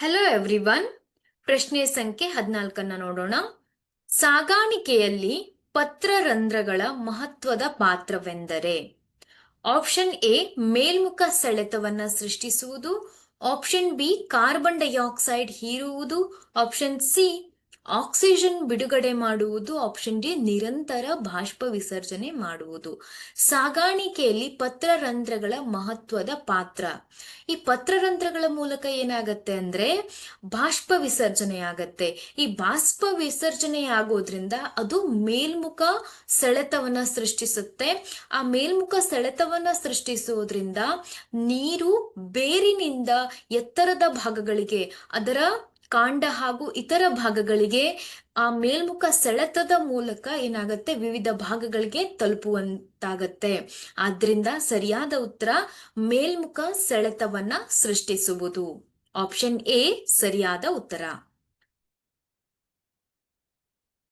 Hello everyone ಪ್ರಶ್ನೆ ಸಂಖ್ಯೆ ಹದಿನಾಲ್ಕನ್ನ ನೋಡೋಣ. ಸಾಗಾಣಿಕೆಯಲ್ಲಿ ಪತ್ರರಂಧ್ರಗಳ ಮಹತ್ವದ ಪಾತ್ರವೆಂದರೆ? ಆಪ್ಷನ್ ಎ ಮೇಲ್ಮುಖ ಸೆಳೆತವನ್ನ ಸೃಷ್ಟಿಸುವುದು. ಆಪ್ಷನ್ ಬಿ ಕಾರ್ಬನ್ ಡೈಆಕ್ಸೈಡ್ ಹೀರುವುದು. ಆಪ್ಷನ್ ಸಿ ಆಕ್ಸಿಜನ್ ಬಿಡುಗಡೆ ಮಾಡುವುದು ಆಪ್ಷನ್ ಡಿ ನಿರಂತರ ಬಾಷ್ಪ ವಿಸರ್ಜನೆ ಮಾಡುವುದು. ಸಾಗಾಣಿಕೆಯಲ್ಲಿ ಪತ್ರರಂಧ್ರಗಳ ಮಹತ್ವದ ಪಾತ್ರ. ಈ ಪತ್ರರಂಧ್ರಗಳ ಮೂಲಕ ಏನಾಗತ್ತೆ ಅಂದ್ರೆ ಬಾಷ್ಪ ವಿಸರ್ಜನೆ ಆಗತ್ತೆ. ಈ ಬಾಷ್ಪ ವಿಸರ್ಜನೆ ಆಗೋದ್ರಿಂದ ಅದು ಮೇಲ್ಮುಖ ಸೆಳೆತವನ್ನ ಸೃಷ್ಟಿಸುತ್ತೆ. ಆ ಮೇಲ್ಮುಖ ಸೆಳೆತವನ್ನ ಸೃಷ್ಟಿಸೋದ್ರಿಂದ ನೀರು ಬೇರಿನಿಂದ ಎತ್ತರದ ಭಾಗಗಳಿಗೆ ಅದರ ಕಾಂಡ ಹಾಗೂ ಇತರ ಭಾಗಗಳಿಗೆ ಆ ಮೇಲ್ಮುಖ ಸೆಳೆತದ ಮೂಲಕ ಏನಾಗುತ್ತೆ? ವಿವಿಧ ಭಾಗಗಳಿಗೆ ತಲುಪುವಂತಾಗತ್ತೆ. ಆದ್ರಿಂದ ಸರಿಯಾದ ಉತ್ತರ ಮೇಲ್ಮುಖ ಸೆಳೆತವನ್ನ ಸೃಷ್ಟಿಸುವುದು. ಆಪ್ಷನ್ ಎ ಸರಿಯಾದ ಉತ್ತರ.